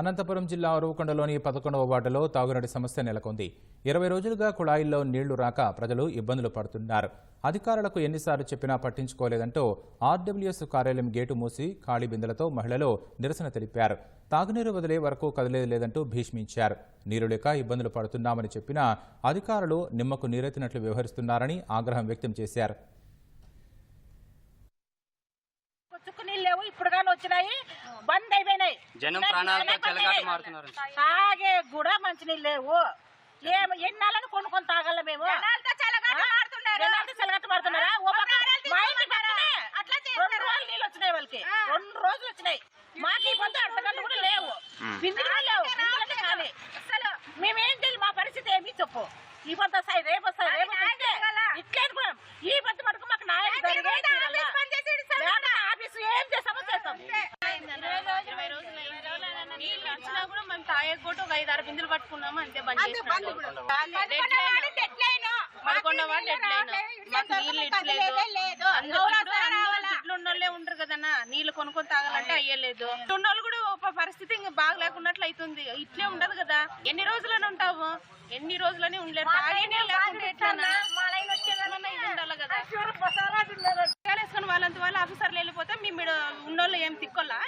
అనంతపురం జిల్లా అరువుకొండలోని పదకొండవ వార్డులో తాగునీటి సమస్య నెలకొంది. ఇరవై రోజులుగా కుళాయిల్లో నీళ్ళు రాక ప్రజలు ఇబ్బందులు పడుతున్నారు. అధికారులకు ఎన్నిసార్లు చెప్పినా పట్టించుకోలేదంటూ ఆర్డబ్ల్యూఎస్ కార్యాలయం గేటు మూసి ఖాళీ బిందెలతో మహిళలు నిరసన తెలిపారు. తాగునీరు వదిలే వరకు కదిలేదు లేదంటూ భీష్మించారు. నీరు లేక ఇబ్బందులు పడుతున్నామని చెప్పినా అధికారులు నిమ్మకు నీరెత్తినట్లు వ్యవహరిస్తున్నారని ఆగ్రహం వ్యక్తం చేశారు. ఇప్పుడు కానీ వచ్చినాయి. బంద్ అయిపోయినాయి. జనం ప్రాణాలతో. చెలగాట మారుతున్నారు తాగే కూడా మంచి నీళ్ళు లేవు. ఏం ఎన్నాళ్ళని కొనుక్కొని తాగల మేము? జనాలతో చెలగట్ట మారుతున్నారా. ఓ పక్క మా ఇంటి పక్కనే రెండు రోజులు నీళ్ళు వచ్చినాయి వాళ్ళకి. రెండు రోజులు వచ్చినాయి. మాకు ఈ పొద్దు అర్ధ గంట కూడా లేవు. బిందులు కూడా లేవు. అసలు మేమేం తెలియదు మా పరిస్థితి ఏమి చెప్పు. ఈ పొద్దు వస్తాయి రేపు వస్తాయి రేపు వస్తాయి. ఇట్లే అనుకున్నాం ఈ పొద్దు మటుకు మాకు న్యాయం జరిగే తీరాల. వచ్చినా కూడా మనం తాగకపోతే ఒక ఐదు ఆరు బిందులు పట్టుకున్నాము అంతే చేసినాడు. పదకొండో అందరూ దుడ్లు ఉన్నోళ్ళే ఉండరు కదన్నా. నీళ్ళు కొనుక్కొని తాగాలంటే అయ్యలేదు. ఉన్నోళ్ళు కూడా ఒక పరిస్థితి ఇంకా బాగా లేకున్నట్లు అవుతుంది ఇట్లే ఉండదు కదా. ఎన్ని రోజులని ఉంటావు? ఎన్ని రోజులని ఇది ఉండాలి కదా? వాళ్ళంత వాళ్ళు ఆఫీసర్లు వెళ్ళిపోతే మేము ఉన్నోళ్ళు ఏం తిక్కొల్లా